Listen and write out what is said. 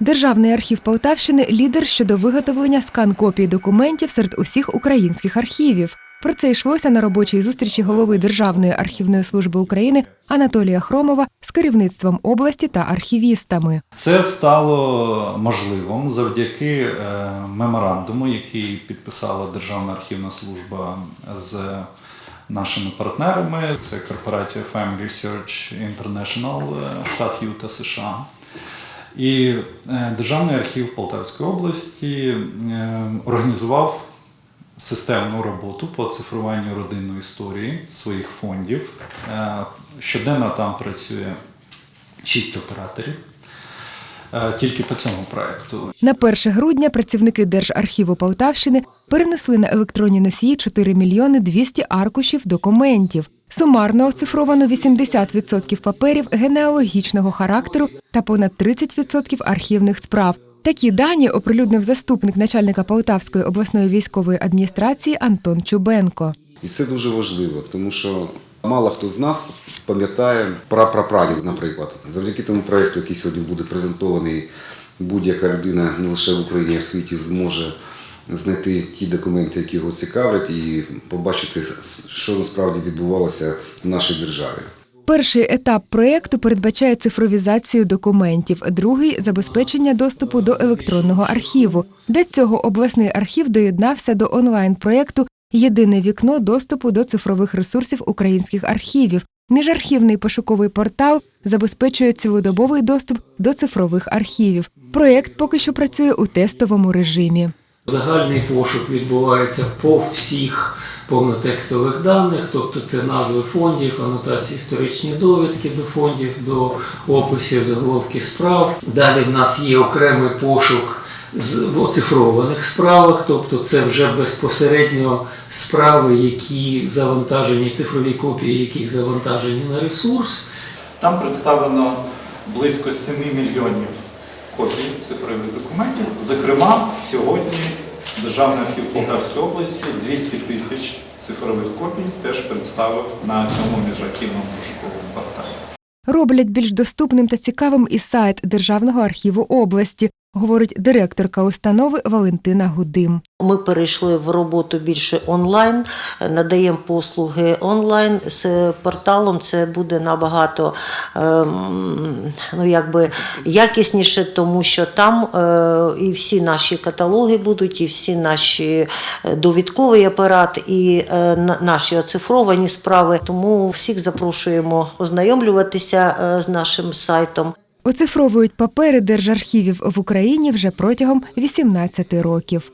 Державний архів Полтавщини лідер щодо виготовлення скан-копій документів серед усіх українських архівів. Про це йшлося на робочій зустрічі голови Державної архівної служби України Анатолія Хромова з керівництвом області та архівістами. Це стало можливим завдяки е, меморандуму, який підписала Державна архівна служба з нашими партнерами. Це корпорація Family Research International, е, штат Юта, США. І е, Державний архів Полтавської області е, організував системну роботу по цифруванню родинної історії своїх фондів. Е, Щоденно там працює шість операторів. Тільки по цьому проекту. На 1 грудня працівники Держархіву Полтавщини перенесли на електронні носії 4 мільйони 200 аркушів документів. Сумарно оцифровано 80% паперів генеалогічного характеру та понад 30% архівних справ. Такі дані оприлюднив заступник начальника Полтавської обласної військової адміністрації Антон Чубенко. І це дуже важливо, тому що мало хто з нас пам'ятає про прапрадід, наприклад. Завдяки тому проєкту, який сьогодні буде презентований, будь-яка людина не лише в Україні, а в світі зможе знайти ті документи, які його цікавлять, і побачити, що насправді відбувалося в нашій державі. Перший етап проєкту передбачає цифровізацію документів, другий забезпечення доступу до електронного архіву. Для цього обласний архів доєднався до онлайн-проєкту Єдине вікно доступу до цифрових ресурсів українських архівів. Міжархівний пошуковий портал забезпечує цілодобовий доступ до цифрових архівів. Проєкт поки що працює у тестовому режимі. Загальний пошук відбувається по всіх повнотекстових даних, тобто це назви фондів, анотації історичні довідки до фондів, до описів заголовки справ. Далі в нас є окремий пошук в оцифрованих справах, тобто це вже безпосередньо справи, які завантажені, цифрові копії яких завантажені на ресурс. Там представлено близько 7 мільйонів копій цифрових документів. Зокрема, сьогодні Державний архів Полтавської області 200 тисяч цифрових копій теж представив на цьому міжархівному пошуковому Поставі. Роблять більш доступним та цікавим і сайт Державного архіву області, говорить директорка установи Валентина Гудим. Ми перейшли в роботу більше онлайн, надаємо послуги онлайн з порталом. Це буде набагато ем, ну, якби якісніше, тому що там е, і всі наші каталоги будуть, і всі наші е, довідковий апарат, і е, на- наші оцифровані справи. Тому всіх запрошуємо ознайомлюватися з нашим сайтом. Оцифровують папери держархівів в Україні вже протягом 18 років.